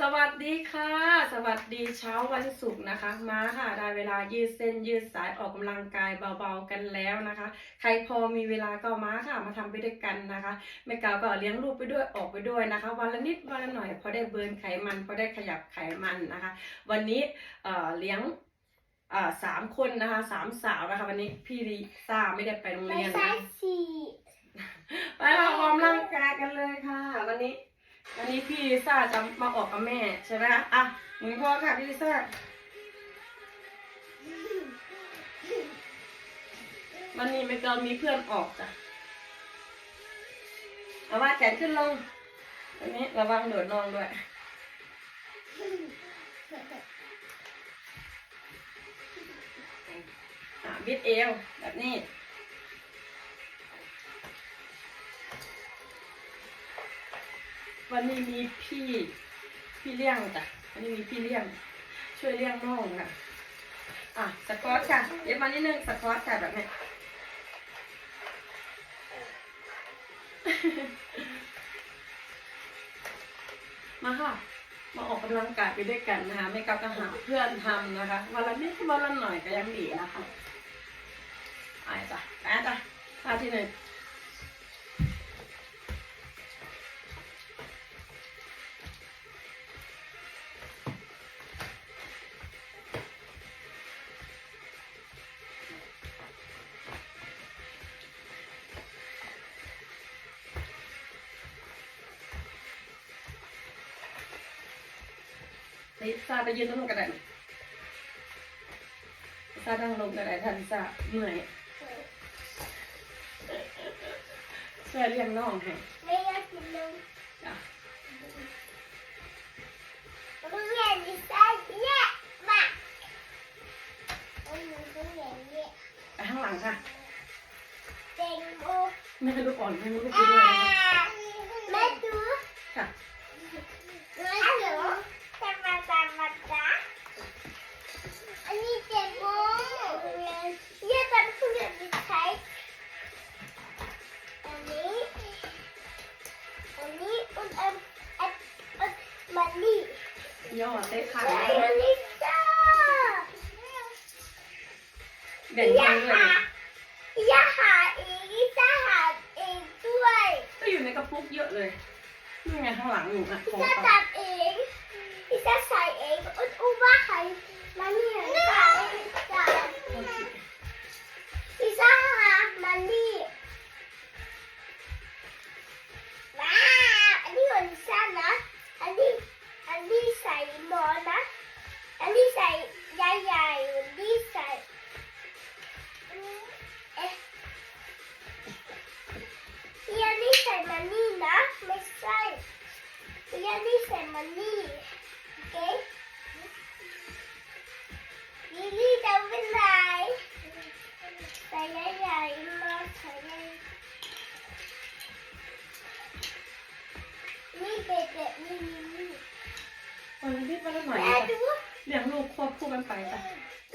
สวัสดีค่ะ สวัสดีเช้าวันศุกร์นะคะ มาค่ะ ได้เวลายืดเส้นยืดสายออกกำลังกายเบาๆกันแล้วนะคะ ใครพอมีเวลาก็มาค่ะ มาทำไปด้วยกันนะคะแม่กาวก็เลี้ยงลูกไปด้วยออกไปด้วยนะคะ วันละนิดวันละหน่อยพอได้เบิร์นไขมันพอได้ขยับไขมันนะคะ วันนี้เอ่อเลี้ยงเอ่อสามคนนะคะสามสาวนะคะวันนี้พี่ลิซ่าไม่ได้ไปโรงไม่เรียนใช่นะสี่ไปเราออกกำลังกายกันเลยค่ะ วันนี้ วันนี้พี่ลิซ่าจะมาออกกับแม่ใช่ไหมคะอะหมุนพ่อค่ะพี่ลิซ่า วันนี้ไม่เกินมีเพื่อนออกจ้ะเอาว่าแขนขึ้นลงวันนี้ระวังโดดนองด้วย บิดเอวแบบนี้ วันนี้มีพี่พี่เลี้ยงจ้ะวันนี้มีพี่เลี้ยง ช่วยเลี้ยงน้องค่ะอะสควอตค่ะเดี๋ยวมานิดนึงสควอตค่ะแบบนี้มาค่ะ มาออกกำลังกายไปด้วยกันนะคะ ไม่กับก็หาเพื่อนทำนะคะวันละนิดวันละหน่อยก็ยังดีนะคะไปจ้ะไปจ้ะท่าที่หนึ่ง ซ่าไปยืนตรงนู้นก็ได้ไหมลิซ่านั่งลงก็ได้ท่านลิซ่าเหนื่อยช่วยเลี้ยงน้องให้ไม่อยากกินนมจ้ะโรงเรียนดิฉันเยอะมากโรงเรียนเยอะไปข้างหลังค่ะเต็งโมแม่ลูกอ่อนแม่ลูกอ่ไปด้วยนะาแม่ดูค่ะ ย่อเตะขาอัด้วยนนี้จ้าแบ่งอยัย่างด้วยหาอย่าหาเองจะหาเองด้วย ก็อยู่ในกระปุกเยอะเลยนี่ไงข้างหลังหนูอะของจะเขาตัดเองจะใส่เองอุ้นอุ้มว่าใครมาเนี่ อันนี้ใส่มันนี่โอเคนี่นี่จะเป็นไรใส่ใหญ่ๆมาใส่ใหญ่นี่เด็กๆนี่นี่นี่วันละนิดวันละหน่อยแม่จ้ะดูเลี้ยงลูกควบคู่กันไปจ้ะ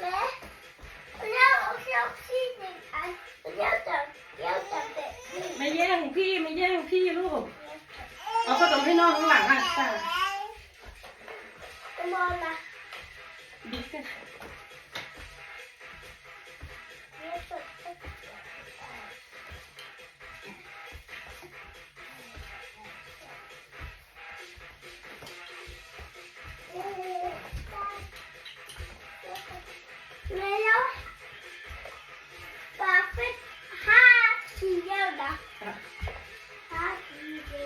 แม่แล้วเราที่หนึ่งอันแล้วจะแล้วจะเด็กนี่ไม่แย่งพี่ไม่แย่งพี่ลูกเอาขนม ให้น้องข้างหลังอะจ้ะมองนะบิ๊กกันแล้วจะแล้วปาเป็นห้าทีเดียวนะจ้ะห้าทีเดียว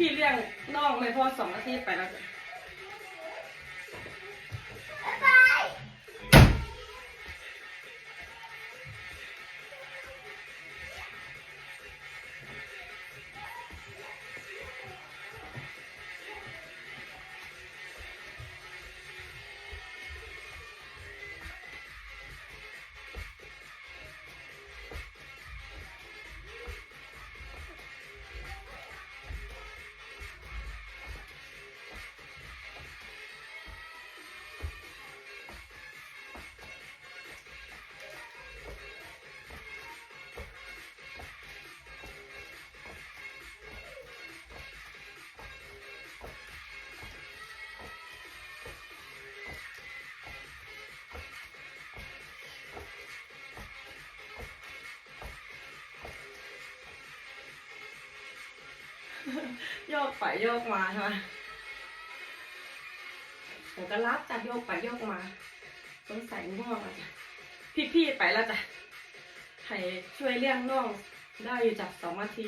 พี่เลี้ยงน้องเลยพอสองนาทีไปแล้วจ้ะ โยกไปโยกมาใช่ไหมแต่ก็รับจ้ะโยกไปโยกมาสงสัยง่วงอะจ้ะพี่ๆไปแล้วจ้ะให้ช่วยเลี้ยงน้องได้อยู่จากสองนาที